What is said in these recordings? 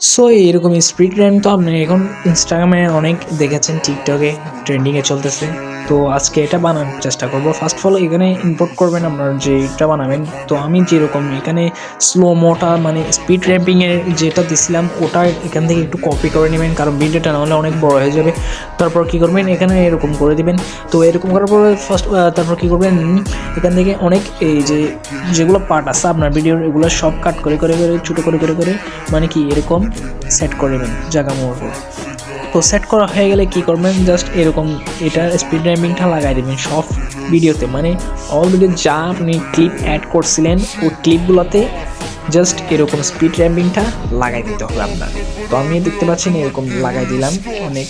So এরকম speed RAM তো আপনি এখন ইনস্টাগ্রামে অনেক দেখেছেন টিকটকে ট্রেন্ডিংয়ে চলতেছে। তো আজকে এটা বানানোর চেষ্টা করব। ফার্স্ট অফ অল এখানে ইম্পোর্ট করবেন আপনার যেটা বানাবেন। তো আমি যেরকম এখানে স্লো মোটা মানে স্পিড র্যাম্পিংয়ের যেটা দিছিলাম, ওটা এখান থেকে একটু কপি করে নেবেন, কারণ ভিডিওটা না হলে অনেক বড় হয়ে যাবে। তারপর কী করবেন, এখানে এরকম করে দিবেন। তো এরকম করার পর ফার্স্ট তারপর কী করবেন, এখান থেকে অনেক এই যে যেগুলো পার্ট আছে আপনার ভিডিওর এগুলো সব কাট করে করে করে, ছোটো করে করে করে মানে কি এরকম সেট করে নেবেন, জায়গা মোড়। তো সেট করা হয়ে গেলে কি করবেন? জাস্ট এরকম এটার স্পিড ড্রাইভিংটা লাগাই দেবেন সব ভিডিওতে মানে অলরেডি যা আপনি ক্লিপ অ্যাড করছিলেন, ওই ক্লিপগুলোতে জাস্ট এরকম স্পিড র্যাম্পিংটা লাগাই দিতে হবে আপনার। তো আমি দেখতে পাচ্ছেন এরকম লাগাই দিলাম। অনেক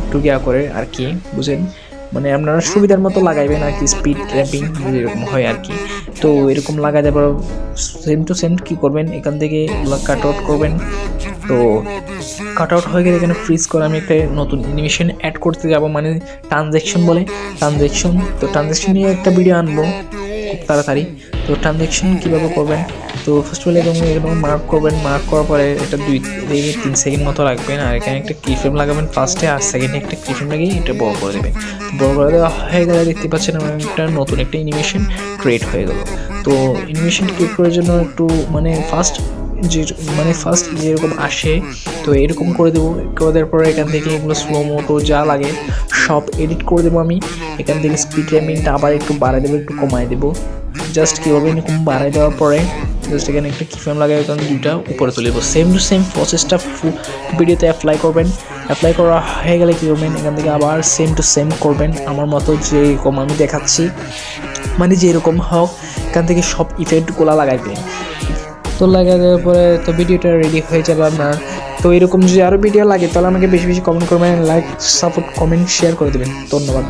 একটু গিয়া করে আর কি, বুঝেন? মানে আপনারা সুবিধার মতো লাগাইবেন আর কি স্পিড র্যাম্পিং যেরকম হয় আর কি। তো এরকম লাগাই দেওয়ার সেম টু সেম কী করবেন, এখান থেকে কাট আউট করবেন। তো কাট আউট হয়ে গেলে এখানে ফ্রিজ করে আমি একটা নতুন অ্যানিমেশন অ্যাড করতে যাব মানে ট্রানজ্যাকশন বলে। ট্রানজ্যাকশন তো ট্রানজ্যাকশন নিয়ে একটা ভিডিও আনব, খুব তাড়াতাড়ি। তো ট্রানজ্যাকশন কীভাবে করবেন? তো ফার্স্ট অফ অল এরকম এরকম মার্ক করবেন মার্ক করার পরে এটা দুই থেকে তিন সেকেন্ড মতো রাখবেন। আর এখানে একটা কি ফ্রেম লাগাবেন ফার্স্টে আর সেকেন্ডে একটা কি ফ্রেম লাগিয়ে এটা বড় করে দেবেন। বড় করে দেওয়া হয়ে গেলে দেখতে পাচ্ছেন আমার একটা নতুন একটা অ্যানিমেশন ক্রিয়েট হয়ে গেল। তো অ্যানিমেশন ক্রিয়েট করার জন্য একটু মানে ফার্স্ট যে মানে ফার্স্ট যেরকম আসে, তো এরকম করে দেবো। দেওয়ার পরে এখান থেকে এগুলো স্লো মোটো যা লাগে সব এডিট করে দেবো আমি। এখান থেকে স্পিড র্যামিংটা আবার একটু বাড়াই দেবো, একটু কমাই দেবো। জাস্ট কীভাবে এরকম বাড়াই দেওয়ার পরে জাস্ট এখানে একটা কি ফ্রেম লাগাই কারণ দুইটা উপরে তুলে দেবো সেম টু সেম প্রসেসটা ভিডিওতে অ্যাপ্লাই করবেন। অ্যাপ্লাই করা হয়ে গেলে কী করবেন? এখান থেকে আবার সেম টু সেম করবেন। আমার মতো যেরকম আমি দেখাচ্ছি মানে যেরকম হোক, এখান থেকে সব ইফেক্টগুলো লাগাইবেন। তো লাগাই দেওয়ার পরে তো ভিডিওটা রেডি হয়ে যাবে আপনার। তো এরকম যদি আরও ভিডিও লাগে, তাহলে আমাকে বেশি বেশি কমেন্ট করবেন লাইক সাপোর্ট কমেন্ট শেয়ার করে দেবেন। ধন্যবাদ।